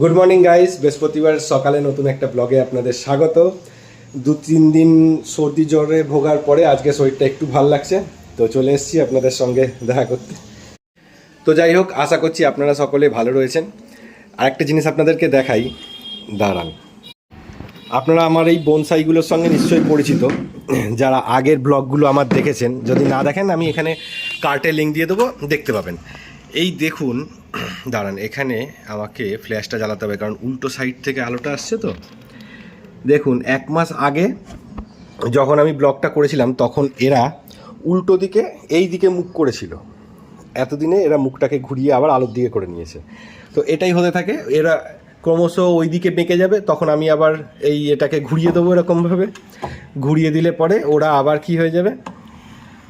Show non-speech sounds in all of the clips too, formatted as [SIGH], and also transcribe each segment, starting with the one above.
Good morning guys বৃহস্পতিবার সকালে নতুন একটা ব্লগে আপনাদের স্বাগত। দু, তিন দিন সর্দি জ্বরে ভোগার পরে আজকে শরীরটা একটু ভালো লাগছে। তো চলে এসেছি আপনাদের সঙ্গে দেখা করতে। তো যাই হোক, আশা করছি আপনারা সকলে ভালো রয়েছেন। আরেকটা জিনিস আপনাদেরকে দেখাই। দাঁড়ান। আপনারা আমার এই বনসাইগুলোর সঙ্গে নিশ্চয়ই পরিচিত। যারা আগের ব্লগগুলো আমার দেখেছেন, যদি না দেখেন, আমি এখানে কার্টে লিঙ্ক দিয়ে দেবো। দেখতে পাবেন। এই দেখুন [CLEARS THROAT] দাঁড়ান, এখানে আমাকে ফ্ল্যাশটা জ্বালাতে হবে, কারণ উল্টো সাইড থেকে আলোটা আসছে তো। দেখুন, এক মাস আগে যখন আমি ব্লগটা করেছিলাম, তখন এরা উল্টো দিকে এই দিকে মুখ করেছিল। এতদিনে এরা মুখটাকে ঘুরিয়ে আবার আলোর দিকে করে নিয়েছে। তো এটাই হতে থাকে, এরা ক্রমশ ওই দিকে বেঁকে যাবে, তখন আমি আবার এই এটাকে ঘুরিয়ে দেবো এরকমভাবে। ঘুরিয়ে দিলে পরে ওরা আবার কি হয়ে যাবে?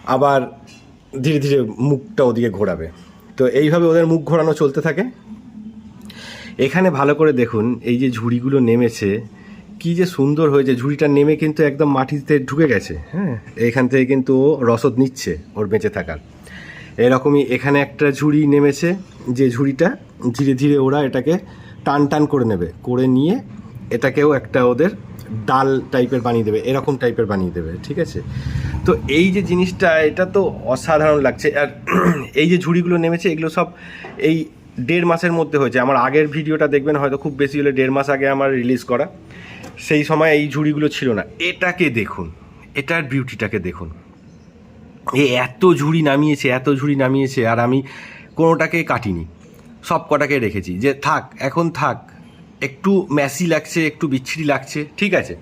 আবার ধীরে ধীরে মুখটা ওদিকে ঘোরাবে। তো এইভাবে ওদের মুখ ঘোরানো চলতে থাকে। এখানে ভালো করে দেখুন, এই যে ঝুড়িগুলো নেমেছে, কি যে সুন্দর হয়েছে। ঝুড়িটা নেমে কিন্তু একদম মাটিতে ঢুকে গেছে হ্যাঁ? এখান থেকে কিন্তু ও রসদ নিচ্ছে ওর বেঁচে থাকার। এরকমই এখানে একটা ঝুড়ি নেমেছে, যে ঝুড়িটা ধীরে ধীরে ওরা এটাকে টান টান করে নেবে, করে নিয়ে এটাকেও একটা ওদের ডাল টাইপের বানিয়ে দেবে, এরকম টাইপের বানিয়ে দেবে, ঠিক আছে? তো এই যে জিনিসটা, এটা তো অসাধারণ লাগছে। আর এই যে ঝুড়িগুলো নেমেছে, এগুলো সব এই দেড় মাসের মধ্যে হয়েছে। আমার আগের ভিডিওটা দেখবেন, হয়তো খুব বেশি হলে দেড় মাস আগে আমার রিলিজ করা। সেই সময় এই ঝুড়িগুলো ছিল না। এটাকে দেখুন, এটার বিউটিটাকে দেখুন। এ এত ঝুড়ি নামিয়েছে, এত ঝুড়ি নামিয়েছে, আর আমি কোনোটাকে কাটিনি। সব কটাকে রেখেছি। যে থাক, এখন থাক, একটু ম্যাসি লাগছে, একটু বিচ্ছিরি লাগছে, ঠিক আছে।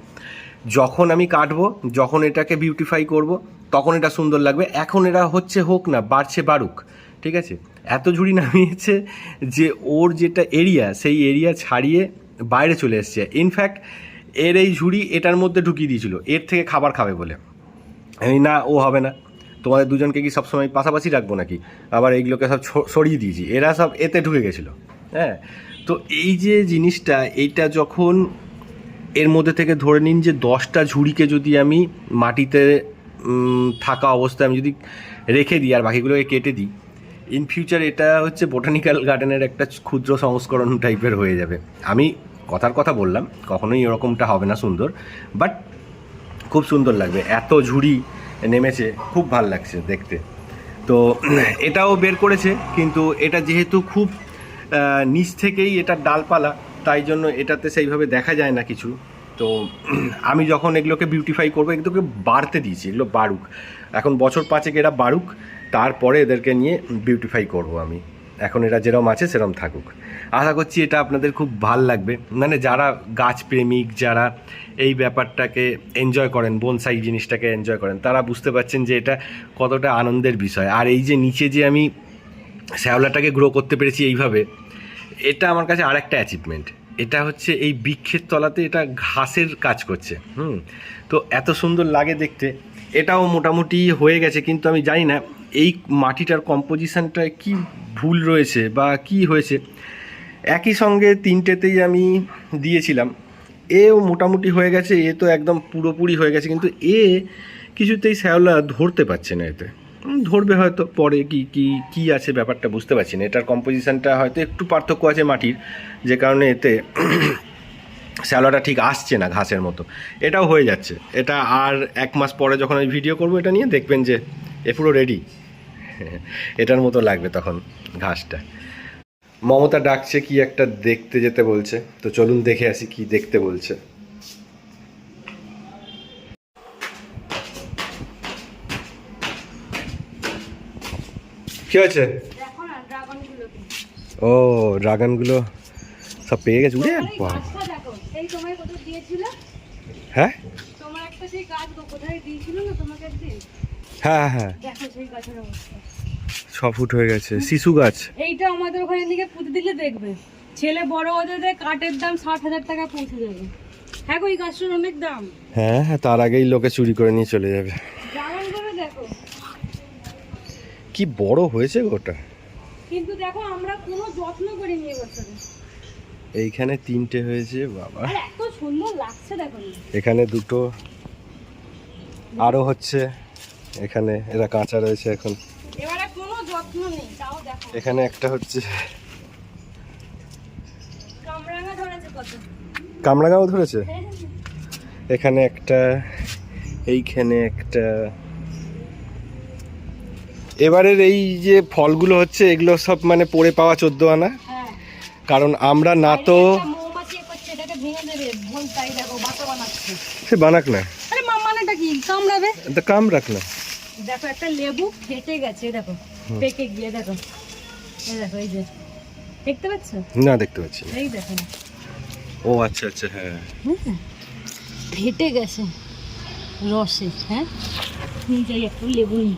যখন আমি কাটবো, যখন এটাকে বিউটিফাই করব, তখন এটা সুন্দর লাগবে। এখন এরা হচ্ছে হোক না, বাড়ছে বাড়ুক ঠিক আছে? এত ঝুড়ি নামিয়েছে যে ওর যেটা এরিয়া সেই এরিয়া ছাড়িয়ে বাইরে চলে এসছে। ইনফ্যাক্ট এর এই ঝুড়ি এটার মধ্যে ঢুকিয়ে দিয়েছিল। এর থেকে খাবার খাবে বলে। এই না, ও হবে না। তোমাদের দুজনকে কি সবসময় পাশাপাশি রাখব নাকি? আবার এইগুলোকে সব সরিয়ে দিয়েছি। এরা সব এতে ঢুকে গেছিল। হ্যাঁ? তো এই যে জিনিসটা, এইটা যখন এর মধ্যে থেকে ধরে নিন যে দশটা ঝুড়িকে যদি আমি মাটিতে থাকা অবস্থায় আমি যদি রেখে দিই আর বাকিগুলোকে কেটে দিই ইন ফিউচার এটা হচ্ছে বোটানিক্যাল গার্ডেনের একটা ক্ষুদ্র সংস্করণ টাইপের হয়ে যাবে। আমি কথার কথা বললাম, কখনোই এরকমটা হবে না সুন্দর বাট খুব সুন্দর লাগবে। এত ঝুড়ি নেমেছে, খুব ভালো লাগছে দেখতে। তো এটাও বের করেছে, কিন্তু এটা যেহেতু খুব নিচ থেকেই এটা ডালপালা তাই জন্য এটাতে সেইভাবে দেখা যায় না কিছু। তো আমি যখন এগুলোকে বিউটিফাই করব, এগুলোকে বাড়তে দিয়েছি, এগুলো বাড়ুক। এখন বছর পাঁচেক এরা বাড়ুক, তারপরে এদেরকে নিয়ে বিউটিফাই করব আমি। এখন এরা যেরকম আছে সেরকম থাকুক। আশা করছি এটা আপনাদের খুব ভালো লাগবে। মানে যারা গাছ প্রেমিক যারা এই ব্যাপারটাকে এনজয় করেন বনসাই জিনিসটাকে এনজয় করেন, তারা বুঝতে পারছেন যে এটা কতটা আনন্দের বিষয়। আর এই যে নিচে যে আমি শ্যাওলাটাকে গ্রো করতে পেরেছি এইভাবে এটা আমার কাছে আরেকটা অ্যাচিভমেন্ট এটা হচ্ছে এই বৃক্ষের তলাতে এটা ঘাসের কাজ করছে, হুম? তো এত সুন্দর লাগে দেখতে। এটাও মোটামুটি হয়ে গেছে, কিন্তু আমি জানি না এই মাটিটার কম্পোজিশানটায় কি ভুল রয়েছে বা কি হয়েছে। একই সঙ্গে তিনটেতেই আমি দিয়েছিলাম। এও মোটামুটি হয়ে গেছে, এ তো একদম পুরোপুরি হয়ে গেছে, কিন্তু এ কিছুতেই শ্যাওলা ধরতে পারছে না এতে। ধরবে হয়তো পরে কি কি কি আছে ব্যাপারটা বুঝতে পারছি না। এটার কম্পোজিশনটা হয়তো একটু পার্থক্য আছে মাটির, যে কারণে এতে [COUGHS] শ্যাওলাটা ঠিক আসছে না ঘাসের মতো। এটাও হয়ে যাচ্ছে। এটা আর এক মাস পরে যখন আমি ভিডিও করব এটা নিয়ে দেখবেন যে এ পুরো রেডি [LAUGHS] এটার মতো লাগবে তখন ঘাসটা। মমতা ডাকছে কি একটা দেখতে যেতে বলছে। তো চলুন দেখে আসি কি দেখতে বলছে। কি হয়েছে? ও ড্রাগনগুলো সব পেয়ে গেছে। উড়ে হ্যাঁ? হ্যাঁ হ্যাঁ অবস্থা। ছ ফুট হয়ে গেছে। শিশু গাছ। এইটা আমাদের ওখানে দিকে পুঁতে দিলে দেখবে। ছেলে বড় হতে হতে কাঠের দাম ষাট হাজার টাকা পৌঁছে যাবে। হ্যাঁ গো এই গাছটার অনেক দাম। হ্যাঁ হ্যাঁ তার আগেই লোকে চুরি করে নিয়ে চলে যাবে। কি বড় হয়েছে গো ওটা? কিন্তু দেখো আমরা কোনো যত্ন করিনি এবছরে এইখানে তিনটে হয়েছে বাবা। এত সুন্দর লাগছে দেখো। এখানে দুটো। আরও হচ্ছে। এখানে এরা কাঁচা রয়েছে এখন। এবারে কোনো যত্ন নেই তাও দেখো। এখানে একটা হচ্ছে। কাম কামরাঙা ধরেছে কত? কামরাঙাও ধরেছে? এখানে একটা এইখানে একটা। এবারের এই যে ফলগুলো হচ্ছে এগুলো সব মানে পড়ে পাওয়া চোদ্দ আনা। হ্যাঁ। কারণ আমরা না তো সে বানাক না। কাম রাখ না। দেখো একটা লেবু ফেটে গেছে দেখো পেকে গিয়ে দেখো। দেখো এই যে। দেখতে পাচ্ছ? না দেখতে পাচ্ছি এই দেখো। ও আচ্ছা আচ্ছা হ্যাঁ? ফেটে গেছে রসে হ্যাঁ? নিয়ে যাই একটু লেবু হচ্ছে।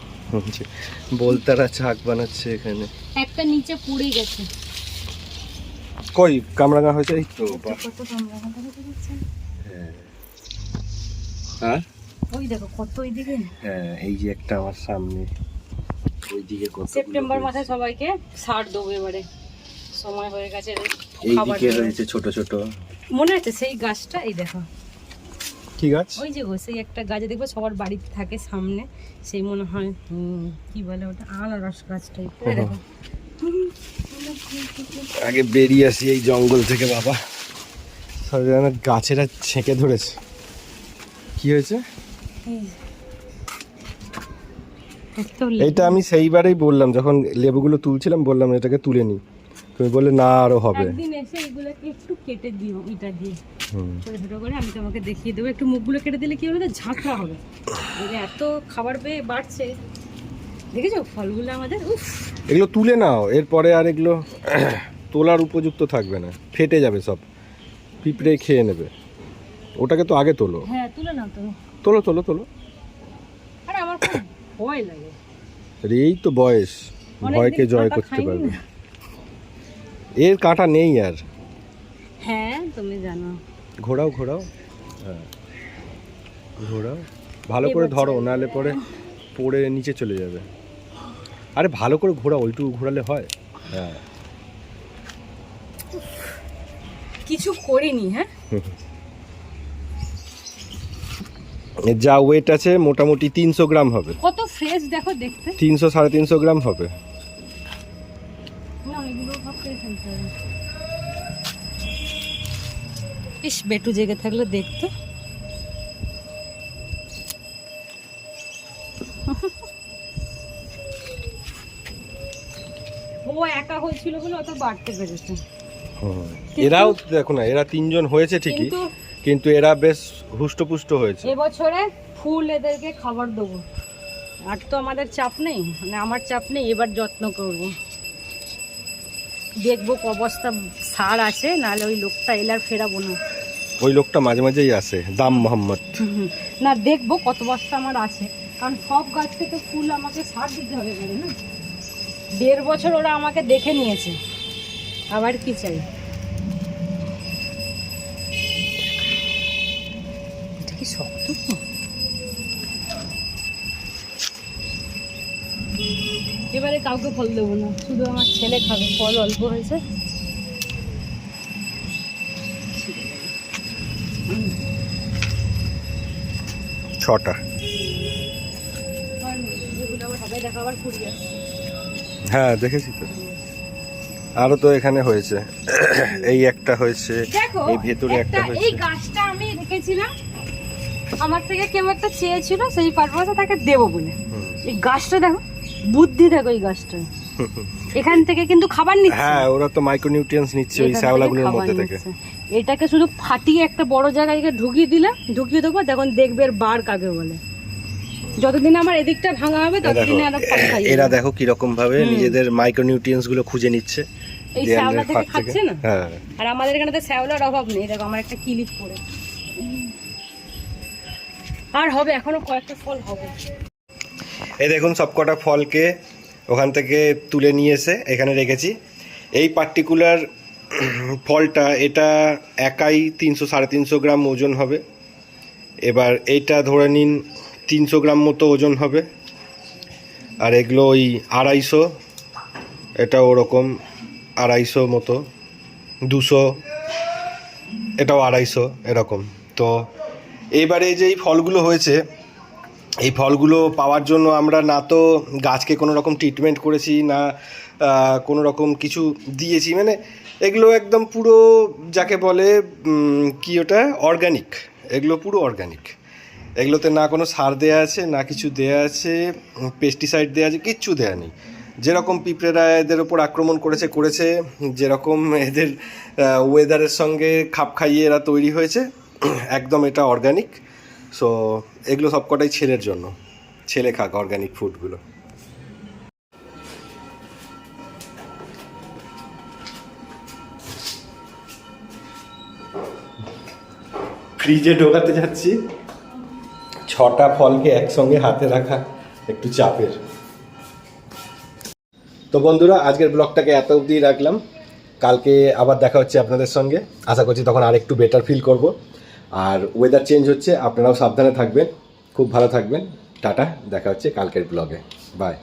বলতারা ছাক বানাচ্ছে এখানে। একটা নিচে পড়ে গেছে। কই কামরাঙা হয়েছে? এই তো যাচ্ছে? হ্যাঁ। ওই দেখো কত ওইদিকে। হ্যাঁ এই যে একটা আমার সামনে। ওইদিকে কত সেপ্টেম্বর মাসে সবাইকে ছাড় দেবো এবারে। সময় হয়ে গেছে এইদিকে হয়েছে ছোট ছোট। মনে আছে সেই গাছটা? এই দেখো। কি গাছ? ওই যে গো সেই একটা গাছে দেখব সবার বাড়িতে থাকে সামনে। সেই মনে হয় কি বলে ওটা? আনারস গাছ টাইপ আগে বেরিয়ে আসি এই জঙ্গল থেকে বাবা। সব গাছেরা ছেঁকে ধরেছে। কি হয়েছে? এইটা আমি সেইবারেই বললাম যখন লেবুগুলো তুলছিলাম বললাম এটাকে তুলে নি তুমি বললে না আরও হবে। একদিন এসে এগুলোকে একটু কেটে দিও ইটা দিয়ে। ছোট ছোট করে আমি তোমাকে দেখিয়ে দেবো। একটু মুখগুলো কেটে দিলে কি হবে না ঝাঁকড়া হবে। এত খাবার পেয়ে বাড়ছে। দেখেছ? ফলগুলো আমাদের উফ। এগুলো তুলে নাও এরপরে আর এগুলো [CLEARS THROAT] তোলার উপযুক্ত থাকবে না। ফেটে যাবে সব। পিঁপড়ে খেয়ে নেবে। ওটাকে তো আগে তোলো। হ্যাঁ তুলে নাও তো। তোলো তোলো তোলো। আরে আমার খুব ভয় লাগে। আরে এই তো বয়স। ভয়কে জয় করতে পারবে। এর কাঁটা নেই আর। হ্যাঁ তুমি জানো। ঘোরাও ঘোরাও। হ্যাঁ। ঘোরাও। ভালো করে ধরো নাহলে পরে পড়ে নিচে চলে যাবে। আরে ভালো করে ঘোরাও ওইটুকু ঘোরালে হয়। হ্যাঁ। কিছু করিনি হ্যাঁ? যা ওয়েট আছে মোটামুটি তিনশো গ্রাম হবে। কত ফ্রেশ দেখো দেখতে। তিনশো সাড়ে তিনশো গ্রাম হবে। না এগুলো হবে ইস বেটু জেগে থাকলে দেখতো। ও একা হয়েছিল বলে অত বাড়তে পেরেছে। হুম। এরাও দেখো না এরা তিনজন হয়েছে ঠিকই কিন্তু এরা বেশ হুষ্টপুষ্ট হয়েছে। এবছরে ফুল এদেরকে খাবার দেবো। আর তো আমাদের চাপ নেই মানে আমার চাপ নেই এবার যত্ন করব। দেখব ক সার আছে নাহলে ওই লোকটা এলার ফেরাবো না। ওই লোকটা মাঝে মাঝেই আসে দাম মোহাম্মদ। না দেখব কত বস্তা আমার আছে। কারণ সব গাছ থেকে ফুল আমাকে সার দিতে হবে বলে না? দেড় বছর ওরা আমাকে দেখে নিয়েছে। আবার কি চাই? এটা কি শক্ত? এবারে কাউকে ফল দেবো না শুধু আমার ছেলে খাবে ফল অল্প হয়েছে। আসছে হ্যাঁ দেখেছি তো। আরও তো এখানে হয়েছে। এই একটা হয়েছে এই ভেতরে একটা হয়েছে। এই গাছটা আমি রেখেছিলাম। আমার থেকে কেউ একটা চেয়েছিল সেই পারপাসে তাকে দেবো বলে। এই গাছটা দেখো বুদ্ধি দেখো এই গাছটা। [LAUGHS] এখান থেকে কিন্তু খাবার নিচ্ছে। হ্যাঁ ওরা তো মাইক্রোনিউট্রিয়েন্টস নিচ্ছে ওই শ্যাওলাগুলোর মধ্যে থেকে। এটাকে শুধু ফাটিয়ে একটা বড় জায়গায় ঢুকিয়ে দিলে ঢুকিয়ে দেবো তখন দেখবে এর বার কাকে বলে। যতদিন আমার এদিকটা ভাঙা হবে ততদিনে আরও এরা দেখো কীরকম ভাবে নিজেদের মাইক্রোনিউট্রিয়েন্টসগুলো খুঁজে নিচ্ছে এই শ্যাওলা থেকে খাচ্ছে না? হ্যাঁ। আর আমাদের এখানে তো শ্যাওলার অভাব নেই দেখো আমার একটা কিলিপ পড়ে। আর হবে এখনও কয়েকটা ফল হবে। এই দেখুন সবকটা ফলকে ওখান থেকে তুলে নিয়ে এসে এখানে রেখেছি। এই পার্টিকুলার ফলটা, এটা একাই তিনশো, সাড়ে তিনশো গ্রাম ওজন হবে। এবার এইটা ধরে নিন তিনশো গ্রাম মতো ওজন হবে। আর এগুলো ওই আড়াইশো এটা ওরকম আড়াইশো মতো। দুশো, এটাও আড়াইশো, এরকম। তো এবারে যে এই ফলগুলো হয়েছে, এই ফলগুলো পাওয়ার জন্য আমরা না তো গাছকে কোনো রকম ট্রিটমেন্ট করেছি, না কোনো রকম কিছু দিয়েছি। মানে এগুলো একদম পুরো যাকে বলে কি ওটা? অর্গানিক এগুলো পুরো অর্গানিক এগুলোতে না কোনো সার দেয়া আছে, না কিছু দেয়া আছে পেস্টিসাইড দেয়া আছে, কিচ্ছু দেয়া নেই। যেরকম পিঁপড়েরা এদের ওপর আক্রমণ করেছে করেছে, যেরকম এদের ওয়েদারের সঙ্গে খাপ খাইয়ে এরা তৈরি হয়েছে, একদম এটা অর্গানিক সো এগুলো সবকটাই ছেলের জন্য। ছেলে খাক অর্গানিক ফুডগুলো ফ্রিজে ঢোকাতে যাচ্ছি। ছটা ফলকে একসঙ্গে হাতে রাখা একটু চাপের। তো বন্ধুরা, আজকের ব্লগটাকে এত অবধি রাখলাম। কালকে আবার দেখা হচ্ছে আপনাদের সঙ্গে। আশা করছি তখন আর একটু বেটার ফিল করব। আর ওয়েদার চেঞ্জ হচ্ছে, আপনারাও সাবধানে থাকবেন। খুব ভালো থাকবেন। টাটা, দেখা হচ্ছে কালকের ব্লগে। বাই